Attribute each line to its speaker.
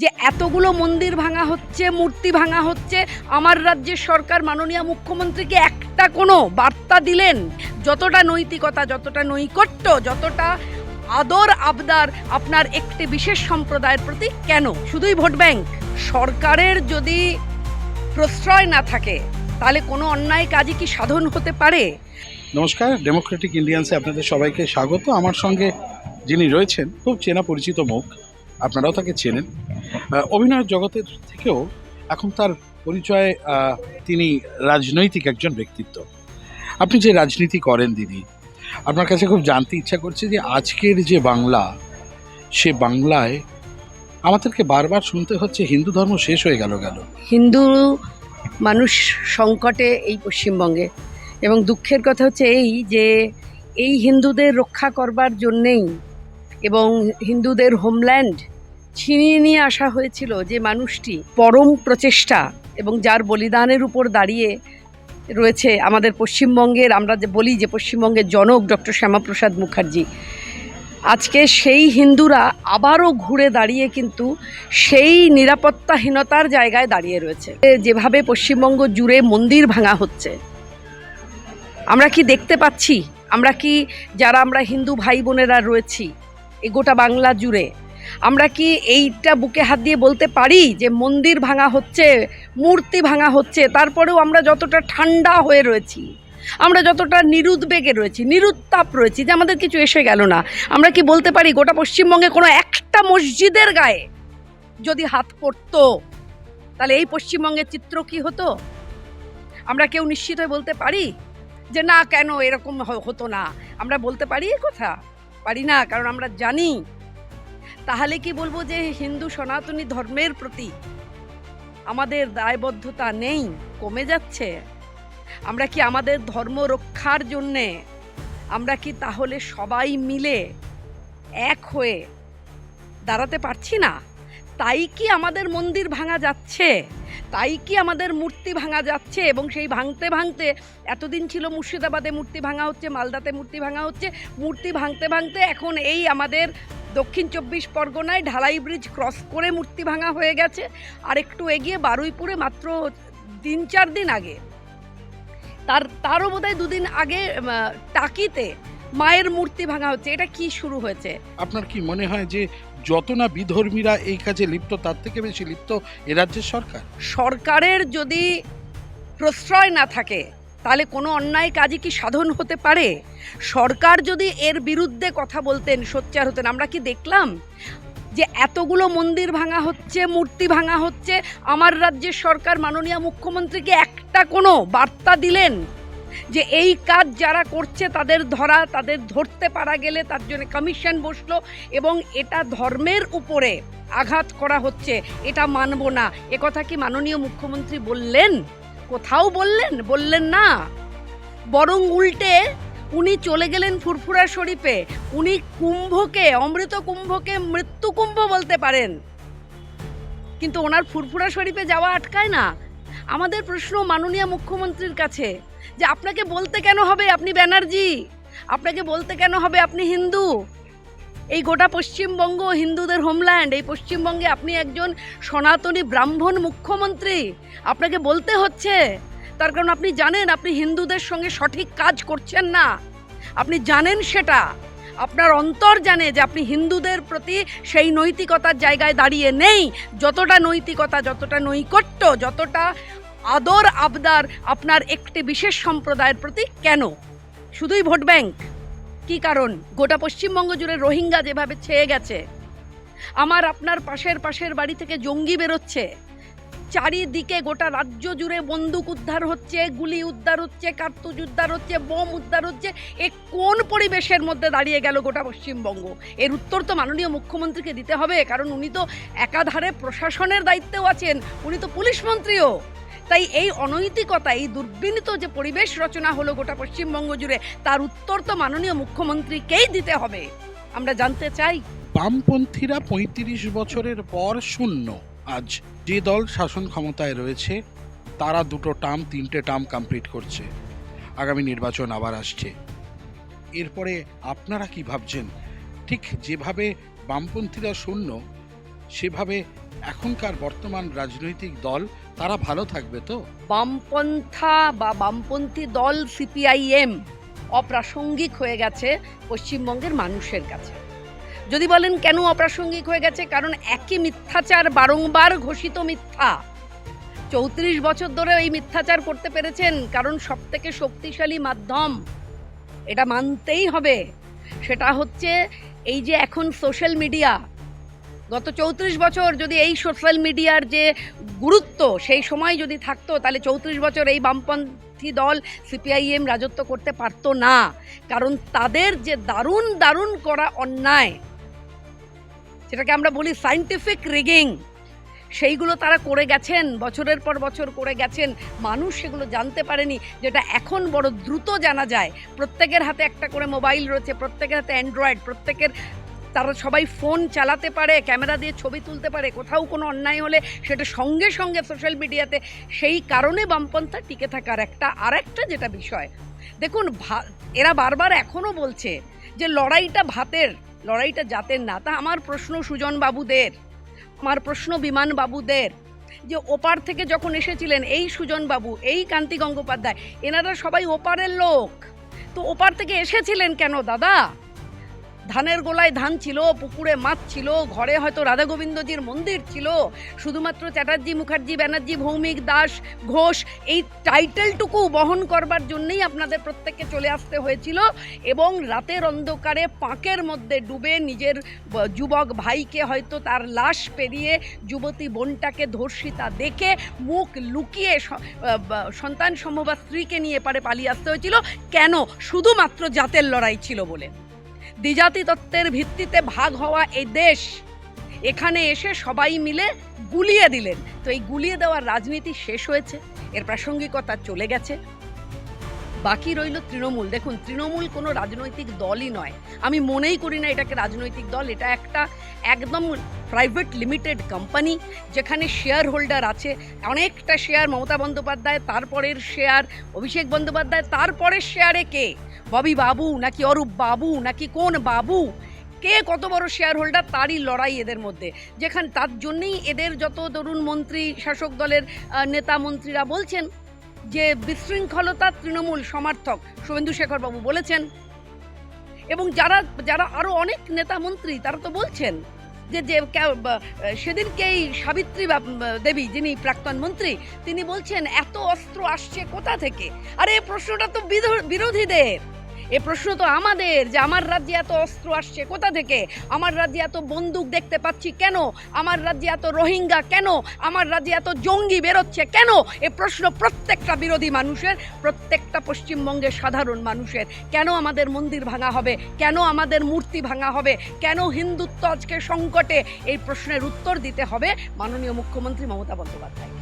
Speaker 1: যে এতগুলো মন্দির ভাঙা হচ্ছে, মূর্তি ভাঙা হচ্ছে, আমার রাজ্যের সরকার মাননীয় মুখ্যমন্ত্রীকে একটা কোনো বার্তা দিলেন, যতটা নৈতিকতা, যতটা নৈকট্য, যতটা আদর, আবদার আপনার একটি বিশেষ সম্প্রদায়ের প্রতি কেন? শুধুই ভোট ব্যাংক। সরকারের যদি প্রশ্রয় না থাকে, তাহলে কোনো অন্যায় কাজই কি সাধন হতে পারে?
Speaker 2: নমস্কার ডেমোক্রেটিক ইন্ডিয়ান্সে আপনাদের সবাইকে স্বাগত। আমার সঙ্গে যিনি রয়েছেন, খুব চেনা পরিচিত মুখ, আপনারাও তাকে চেনেন। অভিনয়ের জগতের থেকেও এখন তার পরিচয় তিনি রাজনৈতিক একজন ব্যক্তিত্ব। আপনি যে রাজনীতি করেন দিদি, আপনার কাছে খুব জানতে ইচ্ছা করছে যে আজকের যে বাংলা, সে বাংলায় আমাদেরকে বারবার শুনতে হচ্ছে হিন্দু ধর্ম শেষ হয়ে গেল গেল
Speaker 1: হিন্দু মানুষ সংকটে এই পশ্চিমবঙ্গে এবং দুঃখের কথা হচ্ছে এই যে এই হিন্দুদের রক্ষা করবার জন্যেই এবং হিন্দুদের হোমল্যান্ড ছিনিয়ে নিয়ে আসা হয়েছিল যে মানুষটি পরম প্রচেষ্টা এবং যার বলিদানের উপর দাঁড়িয়ে রয়েছে আমাদের পশ্চিমবঙ্গের, আমরা যে বলি যে পশ্চিমবঙ্গের জনক ডক্টর শ্যামাপ্রসাদ মুখার্জি। আজকে সেই হিন্দুরা আবারও ঘুরে দাঁড়িয়ে কিন্তু সেই নিরাপত্তাহীনতার জায়গায় দাঁড়িয়ে রয়েছে। যেভাবে পশ্চিমবঙ্গ জুড়ে মন্দির ভাঙা হচ্ছে, আমরা কি দেখতে পাচ্ছি? আমরা কি, যারা আমরা হিন্দু ভাই বোনেরা রয়েছি, এ গোটা বাংলা জুড়ে আমরা কি এইটা বুকে হাত দিয়ে বলতে পারি যে মন্দির ভাঙা হচ্ছে, মূর্তি ভাঙা হচ্ছে? তারপরেও আমরা যতটা ঠান্ডা হয়ে রয়েছি, আমরা যতটা নিরুদ্বেগে রয়েছি, নিরুত্তাপ রয়েছি যে আমাদের কিছু এসে গেল না, আমরা কি বলতে পারি গোটা পশ্চিমবঙ্গে কোনো একটা মসজিদের গায়ে যদি হাত পড়তো, তাহলে এই পশ্চিমবঙ্গের চিত্র কি হতো? আমরা কেউ নিশ্চিত হয়ে বলতে পারি যে না, কেন এরকম হতো না? আমরা বলতে পারি কথা? পারি না, কারণ আমরা জানি তাহলে কি বলব যে হিন্দু সনাতনী ধর্মের প্রতি আমাদের দায়বদ্ধতা নেই? কমে যাচ্ছে। আমরা কি আমাদের ধর্ম রক্ষার জন্যে আমরা কি তাহলে সবাই মিলে এক হয়ে দাঁড়াতে পারছি না? তাই কি আমাদের মন্দির ভাঙা যাচ্ছে? তাই কি আমাদের মূর্তি ভাঙা যাচ্ছে? এবং সেই ভাঙতে ভাঙতে এতদিন ছিল মুর্শিদাবাদে মূর্তি ভাঙা হচ্ছে, মালদাতে মূর্তি ভাঙা হচ্ছে। মূর্তি ভাঙতে ভাঙতে এখন এই আমাদের দক্ষিণ চব্বিশ পরগনায় ঢালাই ব্রিজ ক্রস করে মূর্তি ভাঙা হয়ে গেছে। আর একটু এগিয়ে বারুইপুরে মাত্র তিন চার দিন আগে। তার, তারও বোধহয় দুদিন আগে টাকিতে মায়ের মূর্তি ভাঙা হচ্ছে। এটা কি শুরু হয়েছে?
Speaker 2: আপনার কি মনে হয় যে যত না বিধর্মীরা এই কাজে লিপ্ত, তার থেকে বেশি লিপ্ত এ রাজ্যের সরকার।
Speaker 1: সরকারের যদি প্রশ্রয় না থাকে, তাহলে কোনো অন্যায় কাজই কি সাধন হতে পারে? সরকার যদি এর বিরুদ্ধে কথা বলতেন, সোচ্চার হতেন, আমরা কি দেখলাম যে এতগুলো মন্দির ভাঙা হচ্ছে, মূর্তি ভাঙা হচ্ছে, আমার রাজ্যের সরকার মাননীয় মুখ্যমন্ত্রীকে একটা কোনো বার্তা দিলেন? যে এই কাজ যারা করছে তাদের ধরা, তাদের ধরতে পারা গেলে তার জন্য কমিশন বসল এবং এটা ধর্মের উপরে আঘাত করা হচ্ছে, এটা মানব না। একথা কি মাননীয় মুখ্যমন্ত্রী বললেন? কোথাও বললেন? বললেন না। বরং উল্টে উনি চলে গেলেন ফুরফুরা শরীফে। উনি কুম্ভকে, অমৃত কুম্ভকে মৃত্যু কুম্ভ বলতে পারেন। কিন্তু ওনার ফুরফুরা শরীফে যাওয়া আটকায় না। আমাদের প্রশ্ন মাননীয় মুখ্যমন্ত্রীর কাছে যে আপনাকে বলতে কেন হবে আপনি ব্যানার্জি? আপনাকে বলতে কেন হবে আপনি হিন্দু? এই গোটা পশ্চিমবঙ্গ হিন্দুদের হোমল্যান্ড এই পশ্চিমবঙ্গে আপনি একজন সনাতনী ব্রাহ্মণ মুখ্যমন্ত্রী। আপনাকে বলতে হচ্ছে। তার কারণ আপনি জানেন, আপনি হিন্দুদের সঙ্গে সঠিক কাজ করছেন না। আপনি জানেন সেটা। আপনার অন্তর জানে যে আপনি হিন্দুদের প্রতি সেই নৈতিকতার জায়গায় দাঁড়িয়ে নেই। যতটা নৈতিকতা, যতটা নৈকট্য, যতটা আদর, আবদার আপনার একটি বিশেষ সম্প্রদায়ের প্রতি কেন? শুধুই ভোট ব্যাংক? কি কারণ? গোটা পশ্চিমবঙ্গ জুড়ে রোহিঙ্গা যেভাবে ছেয়ে গেছে, আমার আপনার পাশের পাশের বাড়ি থেকে জঙ্গি বেরোচ্ছে, চারিদিকে গোটা রাজ্য জুড়ে বন্দুক উদ্ধার হচ্ছে, গুলি উদ্ধার হচ্ছে, কার্তুজ উদ্ধার হচ্ছে, বোম উদ্ধার হচ্ছে, এ কোন পরিবেশের মধ্যে দাঁড়িয়ে গেল গোটা পশ্চিমবঙ্গ? এর উত্তর তো মাননীয় মুখ্যমন্ত্রীকে দিতে হবে, কারণ উনি তো একাধারে প্রশাসনের দায়িত্বেও আছেন, উনি তো পুলিশ মন্ত্রীও। তাই এই অনৈতিকতা এই দুর্বিনীত যে পরিবেশ রচনা হলো গোটা পশ্চিমবঙ্গ জুড়ে, তার উত্তর তো মাননীয় মুখ্যমন্ত্রীকেই দিতে হবে। আমরা জানতে চাই।
Speaker 2: বামপন্থীরা পঁয়ত্রিশ বছরের পর শূন্য। আজ যে দল শাসন ক্ষমতায় রয়েছে, তারা দুটো টার্ম, তিনটে টার্ম কমপ্লিট করছে। আগামী নির্বাচন আবার আসছে। এরপরে আপনারা কি ভাবছেন? ঠিক যেভাবে বামপন্থীরা শূন্য সেভাবে এখনকার বর্তমান রাজনৈতিক দল, তারা ভালো থাকবে তো?
Speaker 1: বামপন্থা বা বামপন্থী দল সিপিআইএম অপ্রাসঙ্গিক হয়ে গেছে পশ্চিমবঙ্গের মানুষের কাছে। যদি বলেন কেন অপ্রাসঙ্গিক হয়ে গেছে, কারণ একই মিথ্যাচার বারংবার ঘোষিত মিথ্যা। চৌত্রিশ বছর ধরে এই মিথ্যাচার করতে পেরেছেন, কারণ সব থেকে শক্তিশালী মাধ্যম। এটা মানতেই হবে। সেটা হচ্ছে এই যে এখন সোশ্যাল মিডিয়া গত চৌত্রিশ বছর যদি এই সোশ্যাল মিডিয়ার যে গুরুত্ব সেই সময় যদি থাকতো, তাহলে চৌত্রিশ বছর এই বামপন্থী দল সিপিআইএম রাজত্ব করতে পারতো না। কারণ তাদের যে দারুণ দারুণ করা অন্যায়, যেটাকে আমরা বলি সাইন্টিফিক রিগিং সেইগুলো তারা করে গেছেন, বছরের পর বছর করে গেছেন। মানুষ সেগুলো জানতে পারেনি, যেটা এখন বড় দ্রুত জানা যায়। প্রত্যেকের হাতে একটা করে মোবাইল রয়েছে, প্রত্যেকের হাতে অ্যান্ড্রয়েড প্রত্যেকের তারা সবাই ফোন চালাতে পারে, ক্যামেরা দিয়ে ছবি তুলতে পারে, কোথাও কোনো অন্যায় হলে সেটা সঙ্গে সঙ্গে সোশ্যাল মিডিয়াতে সেই কারণে বামপন্থা টিকে থাকার একটা, আরেকটা যেটা বিষয়। দেখুন এরা বারবার এখনও বলছে যে লড়াইটা ভাতের, লড়াইটা জাতের না। তা আমার প্রশ্ন সুজন বাবুদের, আমার প্রশ্ন বিমান বাবুদের, যে ওপার থেকে যখন এসেছিলেন, এই সুজন বাবু, এই কান্তি গঙ্গোপাধ্যায়, এনারা সবাই ওপারের লোক। তো ওপার থেকে এসেছিলেন কেন, দাদা? ধানের গোলায় ধান ছিল, পুকুরে মাছ ছিল, ঘরে হয়তো রাধা গোবিন্দজির মন্দির ছিল, শুধুমাত্র চ্যাটার্জি মুখার্জি, ব্যানার্জি, ভৌমিক দাস, ঘোষ, এই টাইটেলটুকু বহন করবার জন্যই আপনাদের প্রত্যেককে চলে আসতে হয়েছিল এবং রাতের অন্ধকারে পাঁকের মধ্যে ডুবে নিজের যুবক ভাইকে হয়তো তার লাশ পেরিয়ে যুবতী বোনটাকে ধর্ষিতা দেখে মুখ লুকিয়ে সন্তান সম্ভব স্ত্রীকে নিয়ে পারে পালিয়ে আসতে হয়েছিল। কেন? শুধুমাত্র জাতের লড়াই ছিল বলে। দ্বিজাতি তত্ত্বের ভিত্তিতে ভাগ হওয়া এই দেশ, এখানে এসে সবাই মিলে গুলিয়ে দিলেন। তো এই গুলিয়ে দেওয়ার রাজনীতি শেষ হয়েছে, এর প্রাসঙ্গিকতা চলে গেছে। বাকি রইল তৃণমূল। দেখুন, তৃণমূল কোনো রাজনৈতিক দলই নয়। আমি মনেই করি না এটাকে রাজনৈতিক দল, এটা একটা একদম প্রাইভেট লিমিটেড কোম্পানি যেখানে শেয়ার হোল্ডার আছে। অনেকটা শেয়ার মমতা বন্দ্যোপাধ্যায়, তারপরের শেয়ার অভিষেক বন্দ্যোপাধ্যায়, তারপরের শেয়ারে কে? ববি বাবু, নাকি অরূপ বাবু, নাকি কোন বাবু? কে কত বড় শেয়ার হোল্ডার তারই লড়াই এদের মধ্যে। যেখানে, তার জন্যেই এদের যত তরুণ মন্ত্রী, শাসক দলের নেতা মন্ত্রীরা বলছেন যে বিশৃঙ্খলতা তৃণমূল সমর্থক শুভেন্দু শেখর বাবু বলেছেন। এবং যারা যারা আরও অনেক নেতা মন্ত্রী, তারা তো বলছেন যে যে সেদিনকে এই সেদিনকেই সাবিত্রী দেবী যিনি প্রাক্তন মন্ত্রী, তিনি বলছেন, এত অস্ত্র আসছে কোথা থেকে? আরে এই প্রশ্নটা তো বিরোধীদের। এ প্রশ্ন তো আমাদের যে আমার রাজ্যে এত অস্ত্র আসছে, কোথা থেকে? আমার রাজ্যে এত বন্দুক দেখতে পাচ্ছি কেন? আমার রাজ্যে এত রোহিঙ্গা কেন? আমার রাজ্যে এত জঙ্গি বেরোচ্ছে কেন? এ প্রশ্ন প্রত্যেকটা বিরোধী মানুষের, প্রত্যেকটা পশ্চিমবঙ্গের সাধারণ মানুষের। কেন আমাদের মন্দির ভাঙা হবে? কেন আমাদের মূর্তি ভাঙা হবে? কেন হিন্দুত্ব আজকে সংকটে? এই প্রশ্নের উত্তর দিতে হবে মাননীয় মুখ্যমন্ত্রী মমতা বন্দ্যোপাধ্যায়